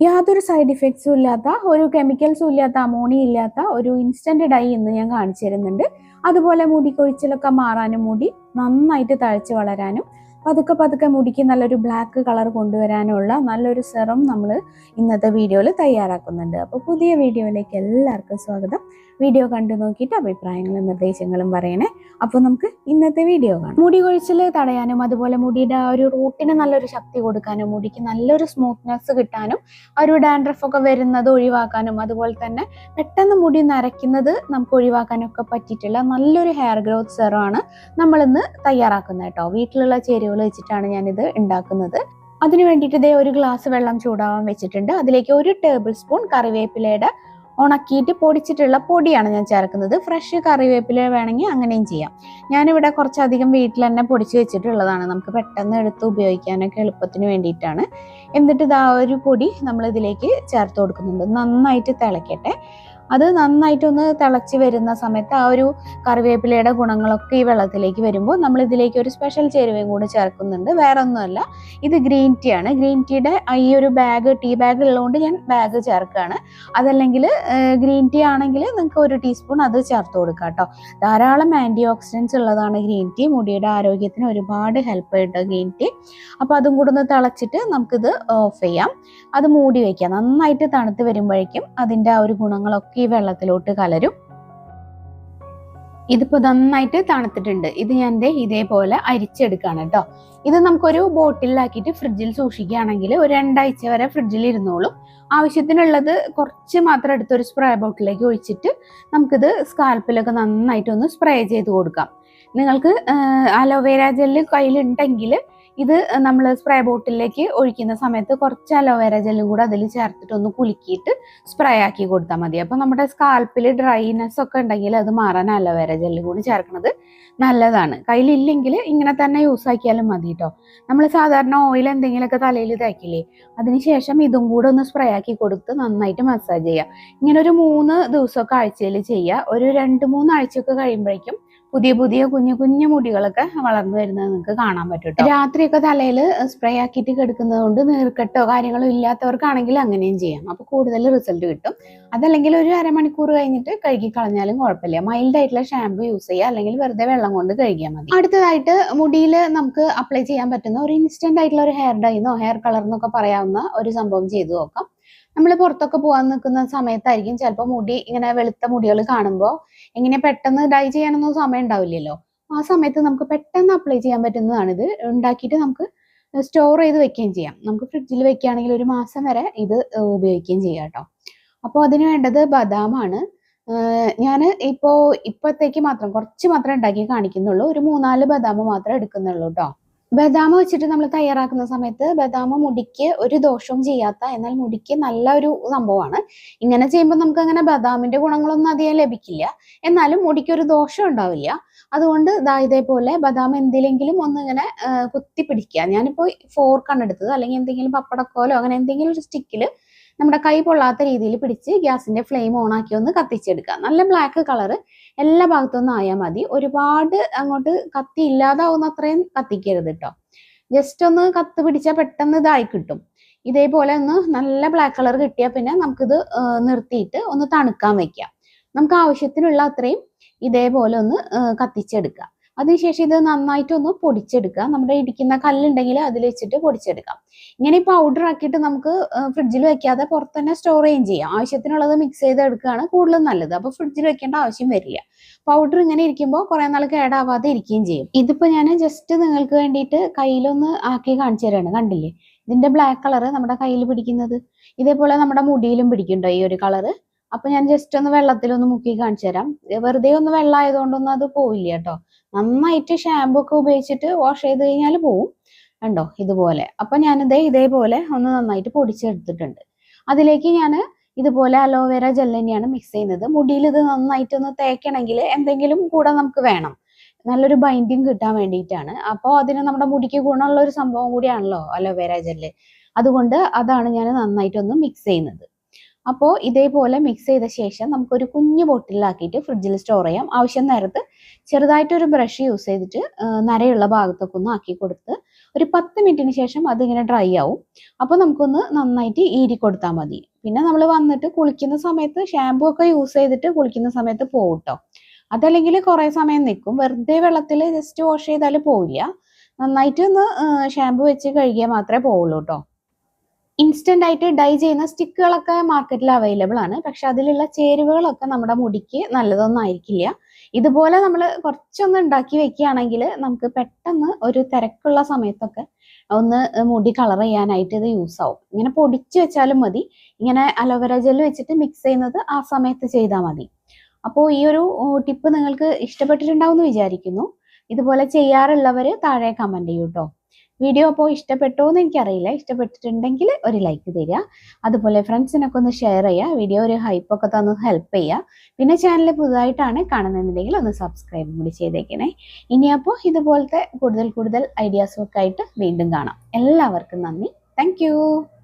യാതൊരു സൈഡ് ഇഫക്ട്സും ഇല്ലാത്ത ഒരു കെമിക്കൽസും ഇല്ലാത്ത അമോണിയ ഇല്ലാത്ത ഒരു ഇൻസ്റ്റന്റ് ഡൈ ഇന്ന് ഞാൻ കാണിച്ചു തരുന്നുണ്ട്. അതുപോലെ മുടി കൊഴിച്ചിലൊക്കെ മാറാനും മുടി നന്നായിട്ട് തഴച്ച് വളരാനും പതുക്കെ പതുക്കെ മുടിക്ക് നല്ലൊരു ബ്ലാക്ക് കളർ കൊണ്ടുവരാനുള്ള നല്ലൊരു സെറം നമ്മൾ ഇന്നത്തെ വീഡിയോയിൽ തയ്യാറാക്കുന്നുണ്ട്. അപ്പോൾ പുതിയ വീഡിയോയിലേക്ക് എല്ലാവർക്കും സ്വാഗതം. വീഡിയോ കണ്ടു നോക്കിയിട്ട് അഭിപ്രായങ്ങളും നിർദ്ദേശങ്ങളും പറയണേ. അപ്പോൾ നമുക്ക് ഇന്നത്തെ വീഡിയോ കാണാം. മുടി കൊഴിച്ചിൽ തടയാനും അതുപോലെ മുടിയുടെ ആ ഒരു റൂട്ടിന് നല്ലൊരു ശക്തി കൊടുക്കാനും മുടിക്ക് നല്ലൊരു സ്മൂത്ത്നെസ് കിട്ടാനും ഒരു ഡാൻഡ്രഫ് ഒക്കെ വരുന്നത് ഒഴിവാക്കാനും അതുപോലെ തന്നെ പെട്ടെന്ന് മുടി നരയ്ക്കുന്നത് നമുക്ക് ഒഴിവാക്കാനൊക്കെ പറ്റിയിട്ടുള്ള നല്ലൊരു ഹെയർ ഗ്രോത്ത് സെറമാണ് നമ്മളിന്ന് തയ്യാറാക്കുന്നത് കേട്ടോ. വീട്ടിലുള്ള ചേരുവകൾ വെച്ചിട്ടാണ് ഞാനിത് ഉണ്ടാക്കുന്നത്. അതിന് വേണ്ടിയിട്ട് ഇതേ ഒരു ഗ്ലാസ് വെള്ളം ചൂടാവാൻ വെച്ചിട്ടുണ്ട്. അതിലേക്ക് ഒരു ടേബിൾ സ്പൂൺ കറിവേപ്പിലയുടെ ഉണക്കിയിട്ട് പൊടിച്ചിട്ടുള്ള പൊടിയാണ് ഞാൻ ചേർക്കുന്നത്. ഫ്രഷ് കറിവേപ്പില വേണമെങ്കിൽ അങ്ങനെയും ചെയ്യാം. ഞാനിവിടെ കുറച്ചധികം വീട്ടിൽ തന്നെ പൊടിച്ച് വെച്ചിട്ടുള്ളതാണ്. നമുക്ക് പെട്ടെന്ന് എടുത്ത് ഉപയോഗിക്കാനൊക്കെ എളുപ്പത്തിന് വേണ്ടിയിട്ടാണ്. എന്നിട്ട് ഇതാ ഒരു പൊടി നമ്മൾ ഇതിലേക്ക് ചേർത്ത് കൊടുക്കുന്നുണ്ട്. നന്നായിട്ട് തിളക്കട്ടെ. അത് നന്നായിട്ടൊന്ന് തിളച്ച് വരുന്ന സമയത്ത് ആ ഒരു കറിവേപ്പിലയുടെ ഗുണങ്ങളൊക്കെ ഈ വെള്ളത്തിലേക്ക് വരുമ്പോൾ നമ്മൾ ഇതിലേക്ക് ഒരു സ്പെഷ്യൽ ചേരുവയും കൂടി ചേർക്കുന്നുണ്ട്. വേറെ ഒന്നുമല്ല ഇത് ഗ്രീൻ ടീ ആണ്. ഗ്രീൻ ടീയുടെ ഈ ഒരു ബാഗ് ടീ ബാഗ് ഉള്ളതുകൊണ്ട് ഞാൻ ബാഗ് ചേർക്കുകയാണ്. അതല്ലെങ്കിൽ ഗ്രീൻ ടീ ആണെങ്കിൽ നിങ്ങൾക്ക് ഒരു ടീസ്പൂൺ അത് ചേർത്ത് കൊടുക്കുക കേട്ടോ. ധാരാളം ആന്റി ഓക്സിഡൻസ് ഉള്ളതാണ് ഗ്രീൻ ടീ മുടിയുടെ ആരോഗ്യത്തിന് ഒരുപാട് ഹെൽപ്പ് ചെയ്ട്ടോ ഗ്രീൻ ടീ അപ്പോൾ അതും കൂടെ ഒന്ന് തിളച്ചിട്ട് നമുക്കിത് ഓഫ് ചെയ്യാം. അത് മൂടി വയ്ക്കാം നന്നായിട്ട് തണുത്ത് വരുമ്പോഴേക്കും അതിന്റെ ആ ഒരു ഗുണങ്ങളൊക്കെ ഈ വെള്ളത്തിലോട്ട് കലരും. ഇതിപ്പോ നന്നായിട്ട് തണുത്തിട്ടുണ്ട്. ഇത് ഞാൻ ഇതേപോലെ അരിച്ചെടുക്കാണ് കേട്ടോ ഇത് നമുക്കൊരു ബോട്ടിലാക്കിയിട്ട് ഫ്രിഡ്ജിൽ സൂക്ഷിക്കുകയാണെങ്കിൽ ഒരു രണ്ടാഴ്ച വരെ ഫ്രിഡ്ജിൽ ഇരുന്നോളും. ആവശ്യത്തിനുള്ളത് കുറച്ച് മാത്രം എടുത്ത് ഒരു സ്പ്രേ ബോട്ടിലേക്ക് ഒഴിച്ചിട്ട് നമുക്കിത് സ്കാൽപ്പിലൊക്കെ നന്നായിട്ട് ഒന്ന് സ്പ്രേ ചെയ്ത് കൊടുക്കാം. നിങ്ങൾക്ക് അലോവേര ജെല്ല് കയ്യിലുണ്ടെങ്കിൽ ഇത് നമ്മൾ സ്പ്രേ ബോട്ടിലേക്ക് ഒഴിക്കുന്ന സമയത്ത് കുറച്ച് അലോവേര ജെല്ലും കൂടെ അതിൽ ചേർത്തിട്ട് ഒന്ന് കുലുക്കിയിട്ട് സ്പ്രേ ആക്കി കൊടുത്താൽ മതി. അപ്പോൾ നമ്മുടെ സ്കാൽപ്പിൽ ഡ്രൈനെസ് ഒക്കെ ഉണ്ടെങ്കിൽ അത് മാറാൻ അലോവേര ജെല്ലും കൂടി ചേർക്കുന്നത് നല്ലതാണ്. കയ്യിലില്ലെങ്കിൽ ഇങ്ങനെ തന്നെ യൂസ് ആക്കിയാലും മതി കേട്ടോ നമ്മൾ സാധാരണ ഓയിൽ എന്തെങ്കിലുമൊക്കെ തലയിൽ തേക്കില്ലേ അതിനുശേഷം ഇതും കൂടെ ഒന്ന് സ്പ്രേ ആക്കി കൊടുത്ത് നന്നായിട്ട് മസാജ് ചെയ്യുക ഇങ്ങനെ ഒരു മൂന്ന് ദിവസമൊക്കെ ആഴ്ചയിൽ ചെയ്യുക ഒരു രണ്ട് മൂന്ന് ആഴ്ചയൊക്കെ കഴിയുമ്പോഴേക്കും പുതിയ പുതിയ കുഞ്ഞു കുഞ്ഞു മുടികളൊക്കെ വളർന്നു വരുന്നത് നിങ്ങൾക്ക് കാണാൻ പറ്റും രാത്രിയൊക്കെ തലയിൽ സ്പ്രേ ആക്കിയിട്ട് കിടക്കുന്നത് കൊണ്ട് നീർക്കെട്ടോ കാര്യങ്ങളോ ഇല്ലാത്തവർക്കാണെങ്കിൽ അങ്ങനെയും ചെയ്യാം. അപ്പൊ കൂടുതൽ റിസൾട്ട് കിട്ടും. അതല്ലെങ്കിൽ ഒരു അരമണിക്കൂർ കഴിഞ്ഞിട്ട് കഴുകി കളഞ്ഞാലും കുഴപ്പമില്ല. മൈൽഡ് ആയിട്ടുള്ള ഷാമ്പു യൂസ് ചെയ്യുക. അല്ലെങ്കിൽ വെറുതെ വെള്ളം കൊണ്ട് കഴുകിയാൽ മതി. അടുത്തതായിട്ട് മുടിയിൽ നമുക്ക് അപ്ലൈ ചെയ്യാൻ പറ്റുന്ന ഒരു ഇൻസ്റ്റന്റ് ആയിട്ടുള്ള ഒരു ഹെയർ ഡൈന്നോ ഹെയർ കളർ എന്നൊക്കെ പറയാവുന്ന ഒരു സംഭവം ചെയ്തു നോക്കാം. നമ്മൾ പുറത്തൊക്കെ പോകാൻ നിൽക്കുന്ന സമയത്തായിരിക്കും ചിലപ്പോൾ മുടി ഇങ്ങനെ വെളുത്ത മുടികൾ കാണുമ്പോൾ എങ്ങനെ പെട്ടെന്ന് ഡൈ ചെയ്യാനൊന്നും സമയം ഉണ്ടാവില്ലല്ലോ. ആ സമയത്ത് നമുക്ക് പെട്ടെന്ന് അപ്ലൈ ചെയ്യാൻ പറ്റുന്നതാണ് ഇത്. ഉണ്ടാക്കിയിട്ട് നമുക്ക് സ്റ്റോർ ചെയ്ത് വെക്കുകയും ചെയ്യാം. നമുക്ക് ഫ്രിഡ്ജിൽ വെക്കുകയാണെങ്കിൽ ഒരു മാസം വരെ ഇത് ഉപയോഗിക്കുകയും ചെയ്യാം കേട്ടോ. അപ്പോൾ അതിന് വേണ്ടത് ബദാമാണ്. ഞാൻ ഇപ്പോൾ ഇപ്പോഴത്തേക്ക് മാത്രം കുറച്ച് മാത്രമേ ഉണ്ടാക്കി കാണിക്കുന്നുള്ളൂ. ഒരു മൂന്നാൽ ബദാം മാത്രമേ എടുക്കുന്നുള്ളൂ കേട്ടോ. ബദാം വെച്ചിട്ട് നമ്മൾ തയ്യാറാക്കുന്ന സമയത്ത് ബദാമ മുടിക്ക് ഒരു ദോഷവും ചെയ്യാത്ത എന്നാൽ മുടിക്ക് നല്ല ഒരു സംഭവമാണ്. ഇങ്ങനെ ചെയ്യുമ്പോൾ നമുക്ക് അങ്ങനെ ബദാമിന്റെ ഗുണങ്ങളൊന്നും അധികം ലഭിക്കില്ല. എന്നാലും മുടിക്ക് ഒരു ദോഷം ഉണ്ടാവില്ല. അതുകൊണ്ട് ദാ ഇതേപോലെ ബദാം എന്തിലെങ്കിലും ഒന്ന് ഇങ്ങനെ കുത്തി പിടിക്കുക ഞാനിപ്പോൾ ഫോർക്കാണ് എടുത്തത്. അല്ലെങ്കിൽ എന്തെങ്കിലും പപ്പടക്കോലോ അങ്ങനെ എന്തെങ്കിലും ഒരു സ്റ്റിക്കിൽ നമ്മുടെ കൈ പൊള്ളാത്ത രീതിയിൽ പിടിച്ച് ഗ്യാസിന്റെ ഫ്ലെയിം ഓൺ ആക്കി ഒന്ന് കത്തിച്ചെടുക്കുക. നല്ല ബ്ലാക്ക് കളർ എല്ലാ ഭാഗത്തൊന്നും ആയാൽ മതി. ഒരുപാട് അങ്ങോട്ട് കത്തി ഇല്ലാതാവുന്ന അത്രയും കത്തിക്കരുത് കേട്ടോ ജസ്റ്റ് ഒന്ന് കത്ത് പിടിച്ചാൽ പെട്ടെന്ന് ഇതായി കിട്ടും. ഇതേപോലെ ഒന്ന് നല്ല ബ്ലാക്ക് കളർ കിട്ടിയാൽ പിന്നെ നമുക്കിത് നിർത്തിയിട്ട് ഒന്ന് തണുക്കാൻ വെക്കാം. നമുക്ക് ആവശ്യത്തിനുള്ള അത്രയും ഇതേപോലെ ഒന്ന് കത്തിച്ചെടുക്കുക അതിനുശേഷം ഇത് നന്നായിട്ടൊന്ന് പൊടിച്ചെടുക്കുക. നമ്മുടെ ഇടിക്കുന്ന കല്ലുണ്ടെങ്കിൽ അതിൽ വെച്ചിട്ട് പൊടിച്ചെടുക്കാം. ഇങ്ങനെ പൗഡർ ആക്കിയിട്ട് നമുക്ക് ഫ്രിഡ്ജിൽ വെക്കാതെ പുറത്ത് തന്നെ സ്റ്റോർ ചെയ്യുകയും ചെയ്യാം. ആവശ്യത്തിനുള്ളത് മിക്സ് ചെയ്ത് എടുക്കുകയാണ് കൂടുതലും നല്ലത്. അപ്പോൾ ഫ്രിഡ്ജിൽ വെക്കേണ്ട ആവശ്യം വരില്ല. പൗഡർ ഇങ്ങനെ ഇരിക്കുമ്പോൾ കുറെ നാൾ കേടാവാതെ ഇരിക്കുകയും ചെയ്യും. ഇതിപ്പോ ഞാൻ ജസ്റ്റ് നിങ്ങൾക്ക് വേണ്ടിയിട്ട് കയ്യിലൊന്ന് ആക്കി കാണിച്ചു തരാണ്. കണ്ടില്ലേ? ഇതിന്റെ ബ്ലാക്ക് കളർ നമ്മുടെ കയ്യിൽ പിടിക്കുന്നത്. ഇതേപോലെ നമ്മുടെ മുടിയിലും പിടിക്കുന്നുണ്ടോ ഈ ഒരു കളറ് അപ്പൊ ഞാൻ ജസ്റ്റ് ഒന്ന് വെള്ളത്തിലൊന്ന് മുക്കി കാണിച്ചു തരാം. വെറുതെ ഒന്ന് വെള്ളം ആയതുകൊണ്ടൊന്നും അത് പോവില്ല കേട്ടോ. നന്നായിട്ട് ഷാമ്പു ഒക്കെ ഉപയോഗിച്ചിട്ട് വാഷ് ചെയ്ത് കഴിഞ്ഞാൽ പോവും. കണ്ടോ? ഇതുപോലെ. അപ്പൊ ഞാനിത് ഇതേപോലെ ഒന്ന് നന്നായിട്ട് പൊടിച്ചെടുത്തിട്ടുണ്ട്. അതിലേക്ക് ഞാൻ ഇതുപോലെ അലോവേര ജെൽ തന്നെയാണ് മിക്സ് ചെയ്യുന്നത്. മുടിയിൽ ഇത് നന്നായിട്ട് ഒന്ന് തേക്കണമെങ്കിൽ എന്തെങ്കിലും കൂടെ നമുക്ക് വേണം. നല്ലൊരു ബൈൻഡിങ് കിട്ടാൻ വേണ്ടിയിട്ടാണ്. അപ്പോൾ അതിന് നമ്മുടെ മുടിക്ക് ഗുണമുള്ള ഒരു സംഭവം കൂടിയാണല്ലോ അലോവേര ജെല്ല് അതുകൊണ്ട് അതാണ് ഞാൻ നന്നായിട്ടൊന്ന് മിക്സ് ചെയ്യുന്നത്. അപ്പോൾ ഇതേപോലെ മിക്സ് ചെയ്ത ശേഷം നമുക്കൊരു കുഞ്ഞു ബോട്ടിലാക്കിയിട്ട് ഫ്രിഡ്ജിൽ സ്റ്റോർ ചെയ്യാം. ആവശ്യം നേരത്ത് ചെറുതായിട്ടൊരു ബ്രഷ് യൂസ് ചെയ്തിട്ട് നരയുള്ള ഭാഗത്തൊക്കെ ഒന്ന് ആക്കി കൊടുത്ത് ഒരു പത്ത് മിനിറ്റിന് ശേഷം അതിങ്ങനെ ഡ്രൈ ആവും. അപ്പോൾ നമുക്കൊന്ന് നന്നായിട്ട് ഈരി കൊടുത്താൽ മതി. പിന്നെ നമ്മൾ വന്നിട്ട് കുളിക്കുന്ന സമയത്ത് ഷാമ്പു ഒക്കെ യൂസ് ചെയ്തിട്ട് കുളിക്കുന്ന സമയത്ത് പോകും കേട്ടോ അതല്ലെങ്കിൽ കുറേ സമയം നിൽക്കും വെറുതെ വെള്ളത്തിൽ ജസ്റ്റ് വാഷ് ചെയ്താൽ പോവില്ല. നന്നായിട്ട് ഒന്ന് ഷാമ്പു വെച്ച് കഴുകിയാൽ മാത്രമേ പോവുള്ളൂ കേട്ടോ ഇൻസ്റ്റന്റ് ആയിട്ട് ഡൈ ചെയ്യുന്ന സ്റ്റിക്കുകളൊക്കെ മാർക്കറ്റിൽ അവൈലബിൾ ആണ്. പക്ഷെ അതിലുള്ള ചേരുവകളൊക്കെ നമ്മുടെ മുടിക്ക് നല്ലതൊന്നും ആയിരിക്കില്ല ഇതുപോലെ നമ്മൾ കുറച്ചൊന്ന് ഉണ്ടാക്കി വെക്കുകയാണെങ്കിൽ നമുക്ക് പെട്ടെന്ന് ഒരു തിരക്കുള്ള സമയത്തൊക്കെ ഒന്ന് മുടി കളർ ചെയ്യാനായിട്ട് ഇത് യൂസ് ആവും. ഇങ്ങനെ പൊടിച്ചു വെച്ചാലും മതി. ഇങ്ങനെ അലോവേര ജെൽ വെച്ചിട്ട് മിക്സ് ചെയ്യുന്നത് ആ സമയത്ത് ചെയ്താൽ മതി. അപ്പോൾ ഈ ഒരു ടിപ്പ് നിങ്ങൾക്ക് ഇഷ്ടപ്പെട്ടിട്ടുണ്ടാവും എന്ന് വിചാരിക്കുന്നു. ഇതുപോലെ ചെയ്യാറുള്ളവർ താഴെ കമന്റ് ചെയ്യൂ കേട്ടോ വീഡിയോ അപ്പോൾ ഇഷ്ടപ്പെട്ടോ എന്ന് എനിക്കറിയില്ല. ഇഷ്ടപ്പെട്ടിട്ടുണ്ടെങ്കിൽ ഒരു ലൈക്ക് തരിക. അതുപോലെ ഫ്രണ്ട്സിനൊക്കെ ഒന്ന് ഷെയർ ചെയ്യുക. വീഡിയോ ഒരു ഹൈപ്പൊക്കെ തന്ന് ഹെൽപ്പ് ചെയ്യുക. പിന്നെ ചാനൽ പുതുതായിട്ടാണ് കാണുന്നുണ്ടെങ്കിൽ ഒന്ന് സബ്സ്ക്രൈബ് കൂടി ചെയ്തേക്കണേ. ഇനി അപ്പോൾ ഇതുപോലത്തെ കൂടുതൽ കൂടുതൽ ഐഡിയാസും ഒക്കെ ആയിട്ട് വീണ്ടും കാണാം. എല്ലാവർക്കും നന്ദി. താങ്ക്